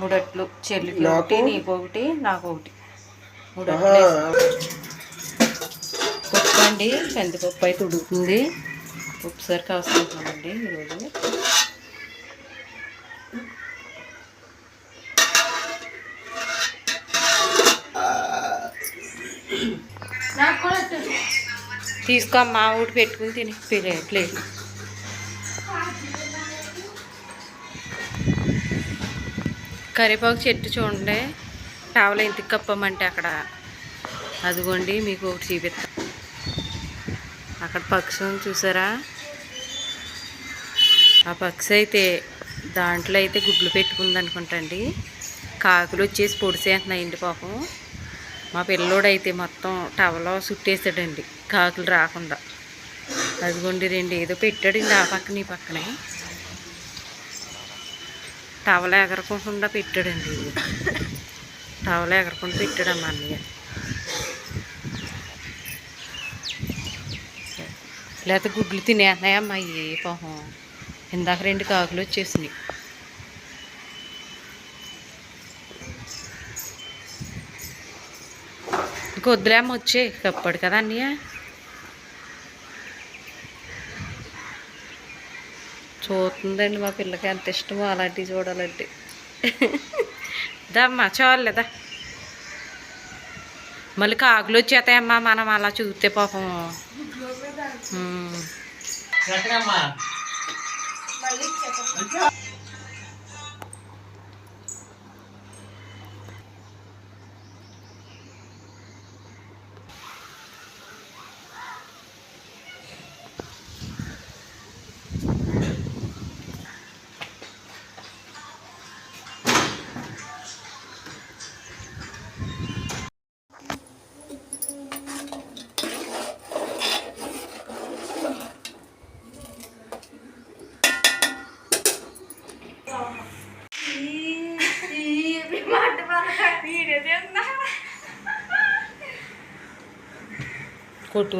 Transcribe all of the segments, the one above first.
మూడట్లు చెల్లికి? ఒకటి నీకు? ఒకటి నాకు ఒకటి మూడు ఆహా, పప్పు అండి కందిపప్పు అయితే ఉడుకుతుంది. ఒకసారి కాసుకుంటున్నామండి ఈరోజు. తీసుకో అమ్మా. ఊటి పెట్టుకుని తిని ప్లే ప్లేట్ కరివేపాకు చెట్టు చూడండి. టవల్ ఎందుకు కప్పమంటే అక్కడ. అదిగోండి మీకు ఒకటి చూపిస్తా. అక్కడ పక్షులను చూసారా? ఆ పక్షి అయితే దాంట్లో అయితే గుడ్లు పెట్టుకుంది అనుకుంటండి. కాకులు వచ్చేసి పొడిసేస్తున్నాయండి పాపం. మా పిల్లోడు అయితే మొత్తం టవలో చుట్టేసాడండి. కాకులు రాకుండా. అదిగోండి రెండు ఏదో పెట్టాడండి ఆ పక్కన ఈ పక్కనే. టవల ఎగరకుండా పెట్టాడండి. టవల ఎగరకుండా పెట్టాడమ్మా అన్నయ్య. లేకపోతే గుడ్లు తినేస్తున్నాయమ్మా ఏ పాపం. ఇందాక రెండు కాకులు వచ్చేసినాయి. ఇంక వద్దులేమ్మ వచ్చే కప్పాడు కదా అన్నయ్య? చూస్తుందండి మా పిల్లకి ఎంత ఇష్టమో అలాంటివి చూడాలంటే. దమ్మా చాలేదా మళ్ళీ కాకులు వచ్చేతాయమ్మా మనం అలా చూస్తే పాపం. కొట్టు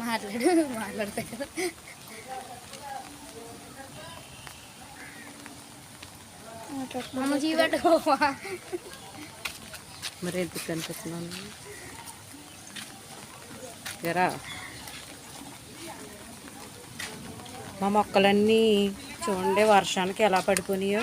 మాట్లాడు మాట్లాడతా కదా అమ్మ మరి ఎందుకు కనిపిస్తున్నాను ఎరా మా మొక్కలన్నీ చూడండి వర్షానికి ఎలా పడిపోయినాయో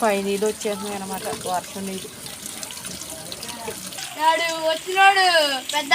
పై నీళ్ళు వచ్చేస్తున్నాయి అనమాట వర్షం నీళ్ళు వచ్చినాడు పెద్ద.